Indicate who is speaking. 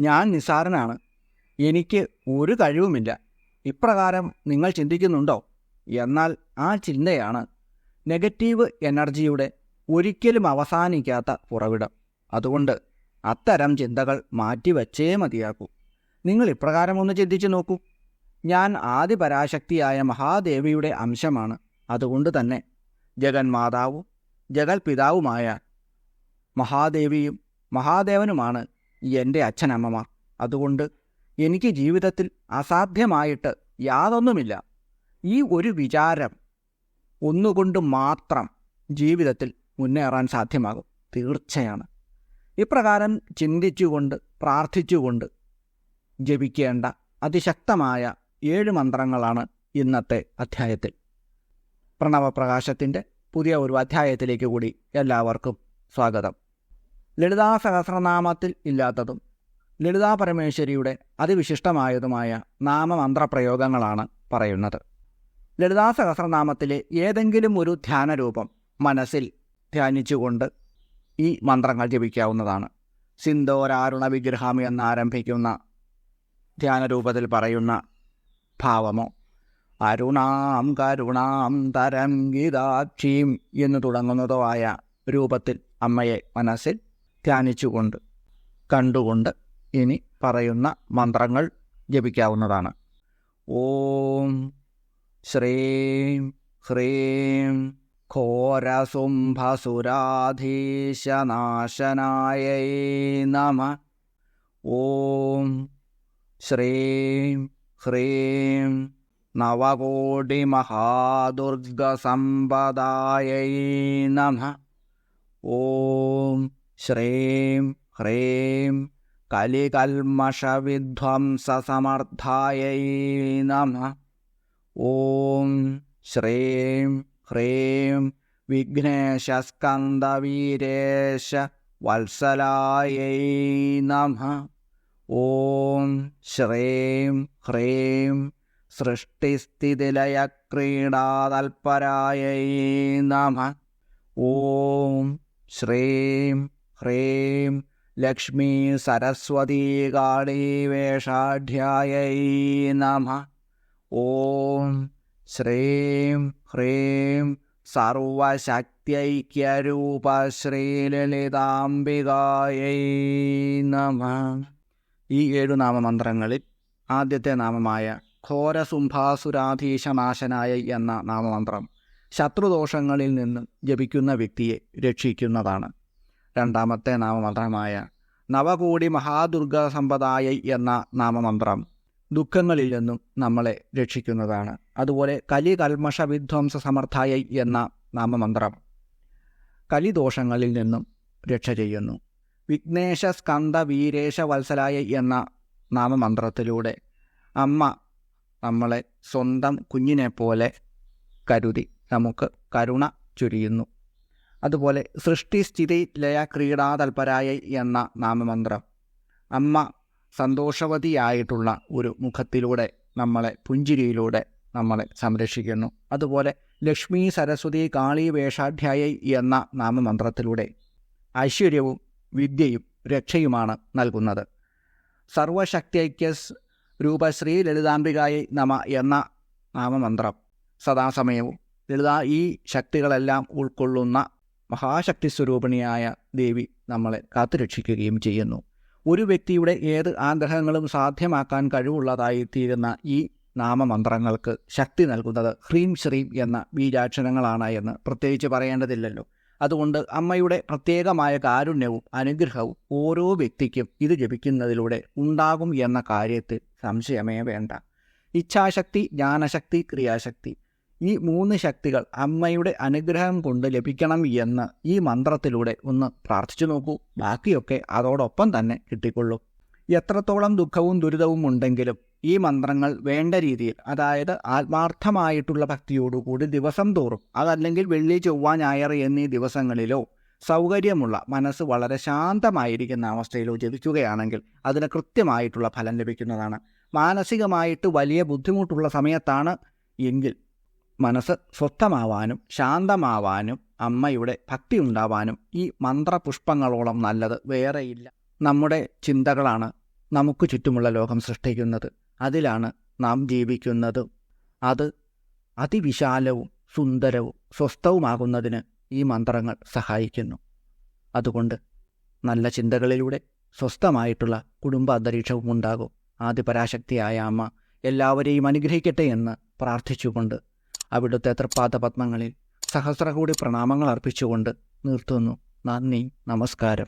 Speaker 1: ഞാൻ നിസാരനാണ് എനിക്ക് ഒരു കഴിവുമില്ല. ഇപ്രകാരം നിങ്ങൾ ചിന്തിക്കുന്നുണ്ടോ? എന്നാൽ ആ ചിന്തയാണ് നെഗറ്റീവ് എനർജിയുടെ ഒരിക്കലും അവസാനിക്കാത്ത ഉറവിടം. അതുകൊണ്ട് അത്തരം ചിന്തകൾ മാറ്റിവച്ചേ മതിയാക്കൂ നിങ്ങൾ ഇപ്രകാരം ഒന്ന് ചിന്തിച്ചു നോക്കൂ. ഞാൻ ആദിപരാശക്തിയായ മഹാദേവിയുടെ അംശമാണ്. അതുകൊണ്ട് തന്നെ ജഗന്മാതാവും ജഗൽപിതാവുമായ മഹാദേവിയും മഹാദേവനുമാണ് എന്റെ അച്ഛനമ്മമാർ. അതുകൊണ്ട് എനിക്ക് ജീവിതത്തിൽ അസാധ്യമായിട്ട് യാതൊന്നുമില്ല. ഈ ഒരു വിചാരം ഒന്നുകൊണ്ട് മാത്രം ജീവിതത്തിൽ മുന്നേറാൻ സാധ്യമാകും. തീർച്ചയാണ്. ഇപ്രകാരം ചിന്തിച്ചുകൊണ്ട് പ്രാർത്ഥിച്ചുകൊണ്ട് ജപിക്കേണ്ട അതിശക്തമായ ഏഴ് മന്ത്രങ്ങളാണ് ഇന്നത്തെ അധ്യായത്തിൽ. പ്രണവപ്രകാശത്തിന്റെ പുതിയ ഒരു അധ്യായത്തിലേക്ക് കൂടി എല്ലാവർക്കും സ്വാഗതം. ലളിതാ സഹസ്രനാമത്തിൽ ഇല്ലാത്തതും ലളിതാ പരമേശ്വരിയുടെ അതിവിശിഷ്ടമായതുമായ നാമമന്ത്രപ്രയോഗങ്ങളാണ് പറയുന്നത്. ലളിതാ സഹസ്രനാമത്തിലെ ഏതെങ്കിലും ഒരു ധ്യാനരൂപം മനസ്സിൽ ധ്യാനിച്ചുകൊണ്ട് ഈ മന്ത്രങ്ങൾ ജപിക്കാവുന്നതാണ്. സിന്ദോരാരുണ വിഗ്രഹം എന്നാരംഭിക്കുന്ന ധ്യാനരൂപത്തിൽ പറയുന്ന ഭാവമോ അരുണാം കരുണാം തരംഗിതാക്ഷീം എന്ന് തുടങ്ങുന്നതോ ആയ രൂപത്തിൽ അമ്മയെ മനസ്സിൽ ധ്യാനിച്ചുകൊണ്ട് കണ്ടുകൊണ്ട് ഇനി പറയുന്ന മന്ത്രങ്ങൾ ജപിക്കാവുന്നതാണ്. ഓം ശ്രീം ഹ്രീം ഘോരസുംഭസുരാധീശനാശനായ നമ. ഓം ശ്രീം ഹ്രീം നവകോടിമഹാദുർഗസമ്പദായ നമ. ഓം ശ്രീം ഹ്രീം കലികൽമഷവിധ്വംസമർത്ഥായൈ നമ. ഓം ശ്രീം ഹ്രീം വിഘ്നേശസ്കന്ദവീരേശ വത്സലായൈ നമ. ഓം ശ്രീം ഹ്രീം സൃഷ്ടിസ്ഥിതിലയക്രീഡാതൽപരായൈ നമ. ഓം ശ്രീം ഹ്രീം ലക്ഷ്മീ സരസ്വതീ കാളീവേഷാഢ്യായ നമ. ഓം ശ്രീം ഹ്രീം സർവശക്ത്യൈക്യരൂപ ശ്രീലളിതാംബികായ നമ. ഈ ഏഴു നാമമന്ത്രങ്ങളിൽ ആദ്യത്തെ നാമമായ ഘോരസുംഭാസുരാധീശനാശനായ എന്ന നാമമന്ത്രം ശത്രുദോഷങ്ങളിൽ നിന്ന് ജപിക്കുന്ന വ്യക്തിയെ രക്ഷിക്കുന്നതാണ്. രണ്ടാമത്തെ നാമമന്ത്രമായ നവകോടി മഹാദുർഗ സമ്പദായ എന്ന നാമമന്ത്രം ദുഃഖങ്ങളിൽ നിന്നും നമ്മളെ രക്ഷിക്കുന്നതാണ്. അതുപോലെ കലി കൽമഷ വിധ്വംസ സമർത്ഥായ എന്ന നാമമന്ത്രം കലിദോഷങ്ങളിൽ നിന്നും രക്ഷ ചെയ്യുന്നു. വിഘ്നേശ സ്കന്ദ വീരേശ വത്സലായ എന്ന നാമമന്ത്രത്തിലൂടെ അമ്മ നമ്മളെ സ്വന്തം കുഞ്ഞിനെ പോലെ കരുതി നമുക്ക് കരുണ ചൊരിയുന്നു. അതുപോലെ സൃഷ്ടി സ്ഥിതി ലയ ക്രീഡാതൽപരായ എന്ന നാമമന്ത്രം. അമ്മ സന്തോഷവതിയായിട്ടുള്ള ഒരു മുഖത്തിലൂടെ നമ്മളെ പുഞ്ചിരിയിലൂടെ നമ്മളെ സംരക്ഷിക്കുന്നു. അതുപോലെ ലക്ഷ്മി സരസ്വതി കാളി വേഷാധ്യായ എന്ന നാമമന്ത്രത്തിലൂടെ ഐശ്വര്യവും വിദ്യയും രക്ഷയുമാണ് നൽകുന്നത്. സർവശക്തിഐക്യസ് രൂപശ്രീ ലളിതാംബികായി നമ എന്ന നാമമന്ത്രം സദാസമയവും ലളിത ഈ ശക്തികളെല്ലാം ഉൾക്കൊള്ളുന്ന മഹാശക്തി സ്വരൂപിണിയായ ദേവി നമ്മളെ കാത്തുരക്ഷിക്കുകയും ചെയ്യുന്നു. ഒരു വ്യക്തിയുടെ ഏത് ആഗ്രഹങ്ങളും സാധ്യമാക്കാൻ കഴിവുള്ളതായി തീരുന്ന ഈ നാമമന്ത്രങ്ങൾക്ക് ശക്തി നൽകുന്നത് ഹ്രീം ശ്രീം എന്ന ബീജാക്ഷരങ്ങളാണ് എന്ന് പ്രത്യേകിച്ച് പറയേണ്ടതില്ലല്ലോ. അതുകൊണ്ട് അമ്മയുടെ പ്രത്യേകമായ കാരുണ്യവും അനുഗ്രഹവും ഓരോ വ്യക്തിക്കും ഇത് ജപിക്കുന്നതിലൂടെ ഉണ്ടാകും എന്ന കാര്യത്തിൽ സംശയമേ വേണ്ട. ഇച്ഛാശക്തി ജ്ഞാനശക്തി ക്രിയാശക്തി ഈ മൂന്ന് ശക്തികൾ അമ്മയുടെ അനുഗ്രഹം കൊണ്ട് ലഭിക്കണം എന്ന് ഈ മന്ത്രത്തിലൂടെ ഒന്ന് പ്രാർത്ഥിച്ചു നോക്കൂ. ബാക്കിയൊക്കെ അതോടൊപ്പം തന്നെ കിട്ടിക്കൊള്ളൂ. എത്രത്തോളം ദുഃഖവും ദുരിതവും ഉണ്ടെങ്കിലും ഈ മന്ത്രങ്ങൾ വേണ്ട രീതിയിൽ അതായത് ആത്മാർത്ഥമായിട്ടുള്ള ഭക്തിയോടുകൂടി ദിവസം തോറും അതല്ലെങ്കിൽ വെള്ളി ചൊവ്വ ഞായർ എന്നീ ദിവസങ്ങളിലോ സൗകര്യമുള്ള മനസ്സ് വളരെ ശാന്തമായിരിക്കുന്ന അവസ്ഥയിലോ ജപിക്കുകയാണെങ്കിൽ അതിന് കൃത്യമായിട്ടുള്ള ഫലം ലഭിക്കുന്നതാണ്. മാനസികമായിട്ട് വലിയ ബുദ്ധിമുട്ടുള്ള സമയത്താണ് എങ്കിൽ മനസ്സ് സ്വസ്ഥമാവാനും ശാന്തമാവാനും അമ്മയുടെ ഭക്തി ഉണ്ടാവാനും ഈ മന്ത്രപുഷ്പങ്ങളോളം നല്ലത് വേറെയില്ല. നമ്മുടെ ചിന്തകളാണ് നമുക്ക് ചുറ്റുമുള്ള ലോകം സൃഷ്ടിക്കുന്നത്. അതിലാണ് നാം ജീവിക്കുന്നത്. അത് അതിവിശാലവും സുന്ദരവും സ്വസ്ഥവുമാകുന്നതിന് ഈ മന്ത്രങ്ങൾ സഹായിക്കുന്നു. അതുകൊണ്ട് നല്ല ചിന്തകളിലൂടെ സ്വസ്ഥമായിട്ടുള്ള കുടുംബ അന്തരീക്ഷവും ഉണ്ടാകും. ആദിപരാശക്തിയായ അമ്മ എല്ലാവരെയും അനുഗ്രഹിക്കട്ടെ എന്ന് പ്രാർത്ഥിച്ചുകൊണ്ട് അവിടുത്തെ തൃപ്പാദ പത്മങ്ങളിൽ സഹസ്രകൂടി പ്രണാമങ്ങൾ അർപ്പിച്ചുകൊണ്ട് നിർത്തുന്നു. നന്ദി നമസ്കാരം.